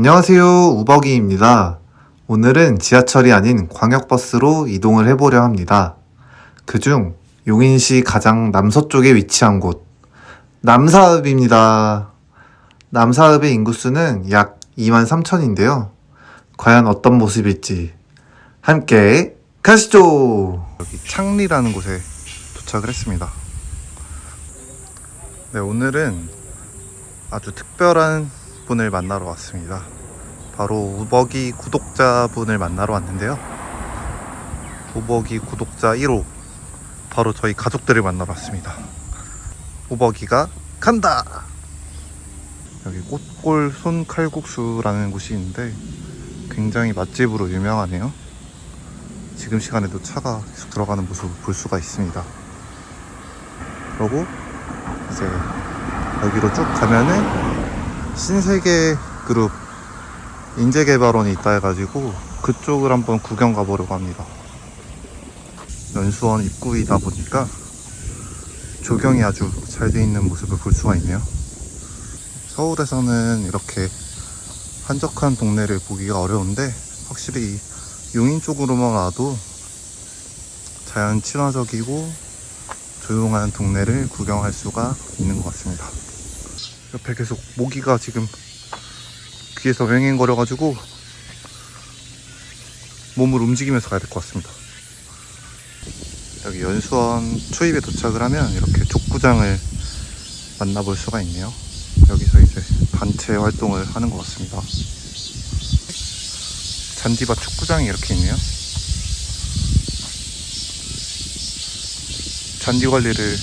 안녕하세요. 우버기입니다. 오늘은 지하철이 아닌 광역버스로 이동을 해보려 합니다. 그중 용인시 가장 남서쪽에 위치한 곳, 남사읍입니다. 남사읍의 인구수는 약 2만 3천인데요. 과연 어떤 모습일지 함께 가시죠! 여기 창리라는 곳에 도착을 했습니다. 네, 오늘은 아주 특별한 분을 만나러 왔습니다. 바로 우버기 구독자분을 만나러 왔는데요. 우버기 구독자 1호 바로 저희 가족들을 만나러 왔습니다. 우버기가 간다. 여기 꽃골 손칼국수라는 곳이 있는데 굉장히 맛집으로 유명하네요. 지금 시간에도 차가 계속 들어가는 모습을 볼 수가 있습니다. 그리고 이제 여기로 쭉 가면은 신세계 그룹 인재개발원이 있다 해가지고 그쪽을 한번 구경 가보려고 합니다. 연수원 입구이다 보니까 조경이 아주 잘 돼 있는 모습을 볼 수가 있네요. 서울에서는 이렇게 한적한 동네를 보기가 어려운데 확실히 이 용인 쪽으로만 와도 자연 친화적이고 조용한 동네를 구경할 수가 있는 것 같습니다. 옆에 계속 모기가 지금 귀에서 왱왱거려가지고 몸을 움직이면서 가야 될 것 같습니다. 여기 연수원 초입에 도착을 하면 이렇게 족구장을 만나볼 수가 있네요. 여기서 이제 단체 활동을 하는 것 같습니다. 잔디밭 축구장이 이렇게 있네요. 잔디 관리를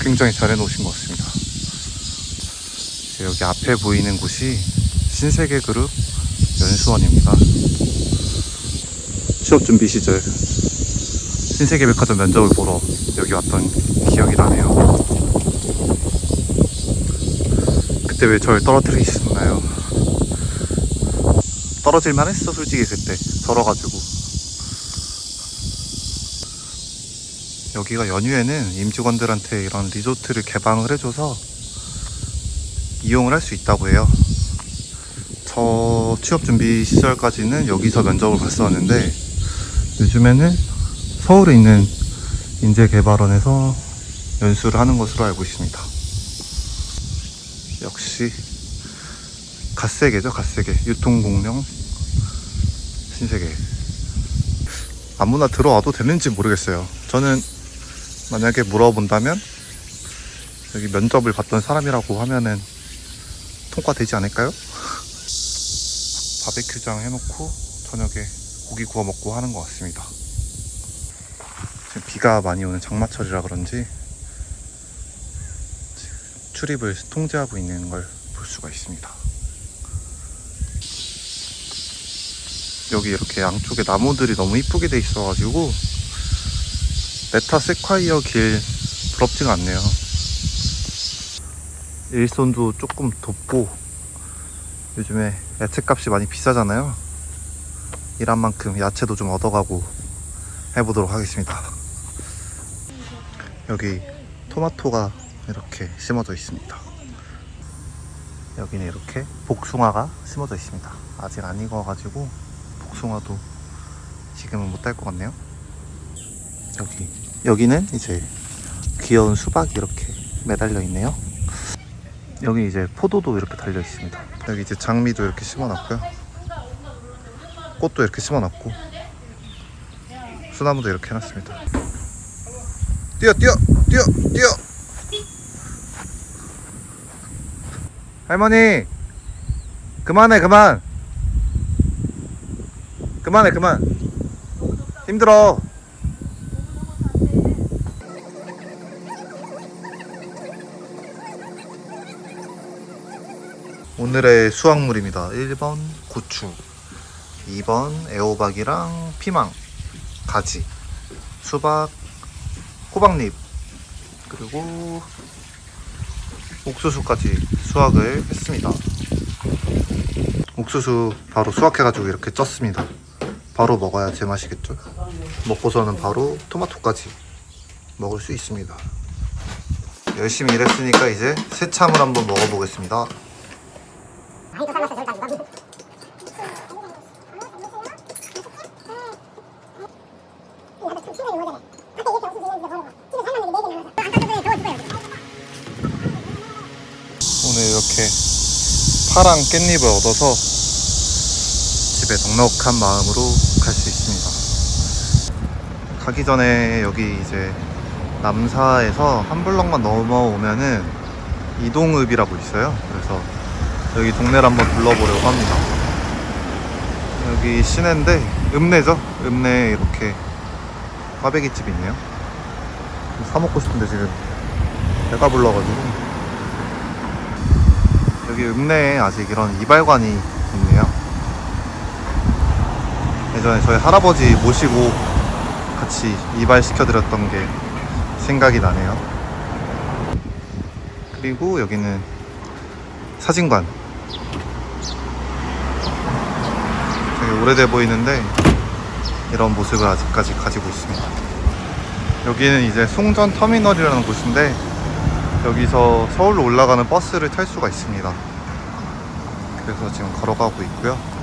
굉장히 잘 해놓으신 것 같습니다. 여기 앞에 보이는 곳이 신세계 그룹 연수원입니다. 취업 준비 시절 신세계 백화점 면접을 보러 여기 왔던 기억이 나네요. 그때 왜 저를 떨어뜨리셨나요? 떨어질만 했어 솔직히 그때 덜어가지고 여기가 연휴에는 임직원들한테 이런 리조트를 개방을 해줘서 이용을 할 수 있다고 해요. 저 취업 준비 시절까지는 여기서 면접을 봤었는데 요즘에는 서울에 있는 인재개발원에서 연수를 하는 것으로 알고 있습니다. 역시 갓세계죠, 갓세계. 유통공룡 신세계. 아무나 들어와도 되는지 모르겠어요. 저는 만약에 물어본다면 여기 면접을 봤던 사람이라고 하면은 통과되지 않을까요? 바베큐장 해놓고 저녁에 고기 구워 먹고 하는 것 같습니다. 지금 비가 많이 오는 장마철이라 그런지 출입을 통제하고 있는 걸 볼 수가 있습니다. 여기 이렇게 양쪽에 나무들이 너무 이쁘게 돼 있어가지고 메타 세콰이어 길 부럽지가 않네요. 일손도 조금 덥고 요즘에 야채값이 많이 비싸잖아요. 일한 만큼 야채도 좀 얻어가고 해보도록 하겠습니다. 여기 토마토가 이렇게 심어져 있습니다. 여기는 이렇게 복숭아가 심어져 있습니다. 아직 안 익어가지고 복숭아도 지금은 못 딸 것 같네요. 여기 여기는 이제 귀여운 수박이 이렇게 매달려 있네요. 여기 이제 포도도 이렇게 달려 있습니다. 여기 이제 장미도 이렇게 심어놨고요. 꽃도 이렇게 심어놨고 수나무도 이렇게 해놨습니다. 뛰어 뛰어 뛰어 뛰어 할머니 그만해 그만 그만해 그만 힘들어 오늘의 수확물입니다 1번 고추 2번 애호박이랑 피망 가지 수박 호박잎 그리고 옥수수까지 수확을 했습니다. 옥수수 바로 수확해가지고 이렇게 쪘습니다. 바로 먹어야 제맛이겠죠? 먹고서는 바로 토마토까지 먹을 수 있습니다. 열심히 일했으니까 이제 새참을 한번 먹어보겠습니다. 많이 또 사놨어 저를 다 오늘 이렇게 파랑 깻잎을 얻어서 집에 넉넉한 마음으로 갈 수 있습니다. 가기 전에 여기 이제 남사에서 한 블럭만 넘어오면은 이동읍이라고 있어요. 그래서 여기 동네를 한번 둘러보려고 합니다. 여기 시내인데 읍내죠? 읍내에 이렇게 꽈배기 집이 있네요. 사 먹고 싶은데 지금 배가 불러가지고 여기 읍내에 아직 이런 이발관이 있네요. 예전에 저희 할아버지 모시고 같이 이발 시켜드렸던 게 생각이 나네요. 그리고 여기는 사진관. 되게 오래돼 보이는데 이런 모습을 아직까지 가지고 있습니다. 여기는 이제 송전 터미널이라는 곳인데 여기서 서울로 올라가는 버스를 탈 수가 있습니다. 그래서 지금 걸어가고 있고요.